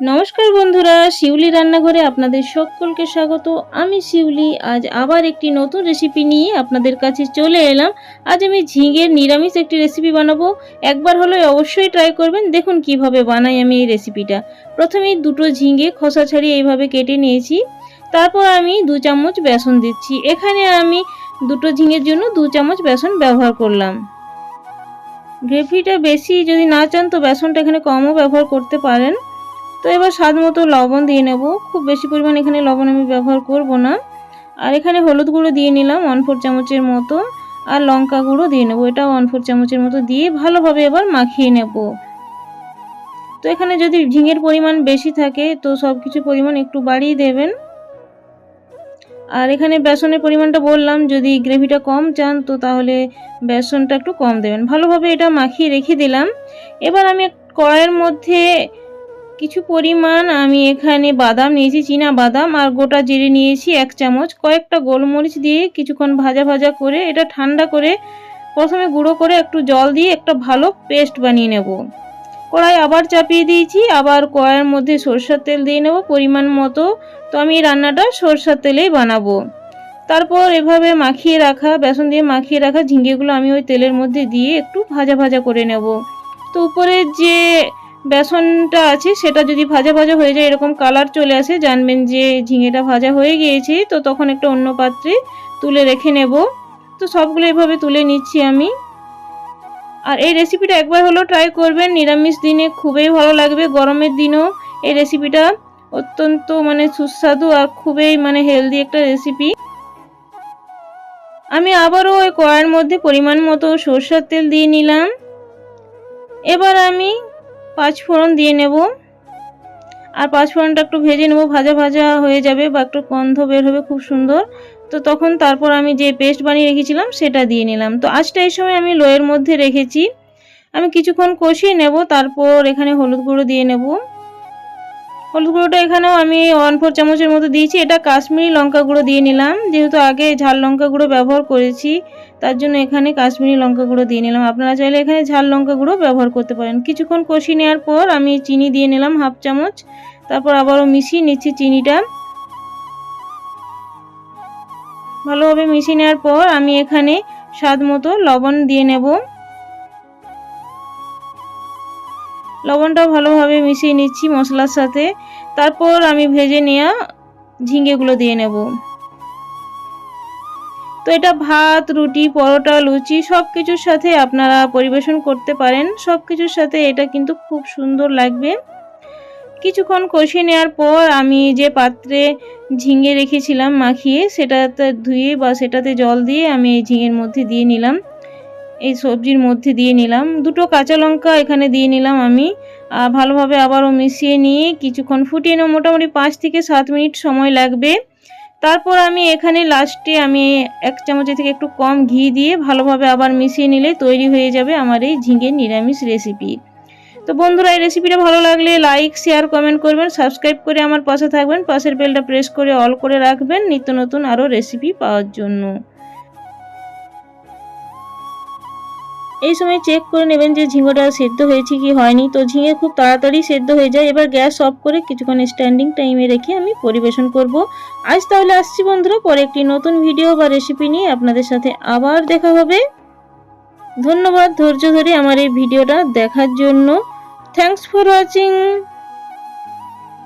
নমস্কার বন্ধুরা, শিউলি রান্নাঘরে আপনাদের সকলকে স্বাগত। আমি শিউলি, আজ আবার একটি নতুন রেসিপি নিয়ে আপনাদের কাছে চলে এলাম। আজ আমি ঝিঙের নিরামিষ একটি রেসিপি বানাবো। একবার হলে অবশ্যই ট্রাই করবেন। দেখুন কীভাবে বানাই আমি এই রেসিপিটা প্রথমেই দুটো ঝিঙে খোসা ছাড়িয়ে এইভাবে কেটে নিয়েছি। তারপর আমি দু চামচ বেসন দিচ্ছি। এখানে আমি দুটো ঝিঙের জন্য দু চামচ বেসন ব্যবহার করলাম। গ্রেভিটা বেশি যদি না চান তো বেসনটা এখানে কমও ব্যবহার করতে পারেন। তো এবার স্বাদ মতো লবণ দিয়ে নেব। খুব বেশি পরিমাণ এখানে লবণ আমি ব্যবহার করব না। আর এখানে হলুদ গুঁড়ো দিয়ে নিলাম ওয়ান ফোর চামচের মতো। আর লঙ্কা গুঁড়ো দিয়ে নেব। এটা ওয়ান ফোর চামচের মতো দিয়ে ভালোভাবে এবার মাখিয়ে নেব। তো এখানে যদি ঝিঙের পরিমাণ বেশি থাকে, তো সব কিছু পরিমাণ একটু বাড়িয়ে দেবেন। আর এখানে বেসনের পরিমাণটা বললাম, যদি গ্রেভিটা কম চান, তো তাহলে বেসনটা একটু কম দেবেন। ভালোভাবে এটা মাখিয়ে রেখে দিলাম। এবার আমি কড়াইয়ের মধ্যে কিছু পরিমাণ আমি এখানে বাদাম নিয়েছি, চীনা বাদাম, আর গোটা জিরে নিয়েছি এক চামচ। কয়েকটা গোলমরিচ দিয়ে কিছুক্ষণ ভাজা ভাজা করে এটা ঠান্ডা করে প্রথমে গুঁড়ো করে একটু জল দিয়ে একটা ভালো পেস্ট বানিয়ে নেব। কড়াই আবার চাপিয়ে দিয়েছি, আবার কড়াইয়ের মধ্যে সরষের তেল দিয়ে নেব পরিমাণ মতো। তো আমি রান্নাটা সরষের তেলেই বানাবো। তারপর এভাবে মাখিয়ে রাখা, বেসন দিয়ে মাখিয়ে রাখা ঝিঙ্গেগুলো আমি ওই তেলের মধ্যে দিয়ে একটু ভাজা ভাজা করে নেব। তো উপরে যে বেসনটা আছে, সেটা যদি ভাজা ভাজা হয়ে যায়, এরকম কালার চলে আসে, জানবেন যে ঝিঙেটা ভাজা হয়ে গিয়েছে, তো তখন একটা অন্য পাত্রে তুলে রেখে নেব। তো সবগুলো এভাবে তুলে নিচ্ছি আমি। আর এই রেসিপিটা একবার হলো ট্রাই করবেন, নিরামিষ দিনে খুবই ভালো লাগবে, গরমের দিনেও এই রেসিপিটা অত্যন্ত মানে সুস্বাদু আর খুবই মানে হেলদি একটা রেসিপি আমি আবারও ওই কড়াইয়ের মধ্যে পরিমাণ মতো সরষের তেল দিয়ে নিলাম। এবার আমি পাঁচ ফোড়ন দিয়ে নেব। আর পাঁচ ফোড়নটা একটু ভেজে নেব, ভাজা ভাজা হয়ে যাবে বা একটু গন্ধ বের হবে খুব সুন্দর। তো তখন তারপর আমি যে পেস্ট বানিয়ে রেখেছিলাম সেটা দিয়ে নিলাম। তো আজটা এই সময় আমি লোয়ের মধ্যে রেখেছি। আমি কিছুক্ষণ কষিয়ে নেব, তারপর এখানে হলুদ গুঁড়ো দিয়ে নেব। হলুদ গুঁড়োটা এখানেও আমি ওয়ান ফোর চামচের মতো দিয়েছি। এটা কাশ্মীরি লঙ্কা গুঁড়ো দিয়ে নিলাম। যেহেতু আগে ঝাল লঙ্কা গুঁড়ো ব্যবহার করেছি, তার জন্য এখানে কাশ্মীরি লঙ্কা গুঁড়ো দিয়ে নিলাম। আপনারা চাইলে এখানে ঝাল লঙ্কা গুঁড়ো ব্যবহার করতে পারেন। কিছুক্ষণ কষি নেওয়ার পর আমি চিনি দিয়ে নিলাম হাফ চামচ। তারপর আবারও মিশিয়ে নিচ্ছি চিনিটা। ভালোভাবে মিশিয়ে নেওয়ার পর আমি এখানে স্বাদ মতো লবণ দিয়ে নেব। লবণটা ভালোভাবে মিশিয়ে নিচ্ছি মশলার সাথে। তারপর আমি ভেজে নেওয়া ঝিঙ্গেগুলো দিয়ে নেব। তো এটা ভাত, রুটি, পরোটা, লুচি সব কিছুর সাথে আপনারা পরিবেশন করতে পারেন। সব কিছুর সাথে এটা কিন্তু খুব সুন্দর লাগবে। কিছুক্ষণ কষিয়ে নেওয়ার পর আমি যে পাত্রে ঝিঙে রেখেছিলাম মাখিয়ে, সেটাতে ধুয়ে বা সেটাতে জল দিয়ে আমি এই ঝিঙের মধ্যে দিয়ে নিলাম। এই সবজির মধ্যে দিয়ে নিলাম। দুটো কাঁচা লঙ্কা এখানে দিয়ে নিলাম আমি। ভালোভাবে আবারও মিশিয়ে নিয়ে কিছুক্ষণ ফুটিয়ে নেব। মোটামুটি পাঁচ থেকে সাত মিনিট সময় লাগবে। তারপর আমি এখানে লাস্টে আমি এক চামচের থেকে একটু কম ঘি দিয়ে ভালোভাবে আবার মিশিয়ে নিলে তৈরি হয়ে যাবে আমার এই ঝিঙের নিরামিষ রেসিপি তো বন্ধুরা, এই রেসিপিটা ভালো লাগলে লাইক শেয়ার কমেন্ট করবেন। সাবস্ক্রাইব করে আমার পাশে থাকবেন। পাশের বেলটা প্রেস করে অল করে রাখবেন। নিত্য নতুন আরও রেসিপি পাওয়ার জন্য। এই সময় চেক করে নেবেন যে ঝিঙ্গটা সেদ্ধ হয়েছে কি হয়নি। তো ঝিঙে খুব তাড়াতাড়ি সেদ্ধ হয়ে যায়। এবার গ্যাস অফ করে কিছুক্ষণ স্ট্যান্ডিং টাইমে রেখে আমি পরিবেশন করব। আজ তাহলে আসছি বন্ধুরা, পরে একটি নতুন ভিডিও বা রেসিপি নিয়ে আপনাদের সাথে আবার দেখা হবে। ধন্যবাদ ধৈর্য ধরে আমার এই ভিডিওটা দেখার জন্য। Thanks for watching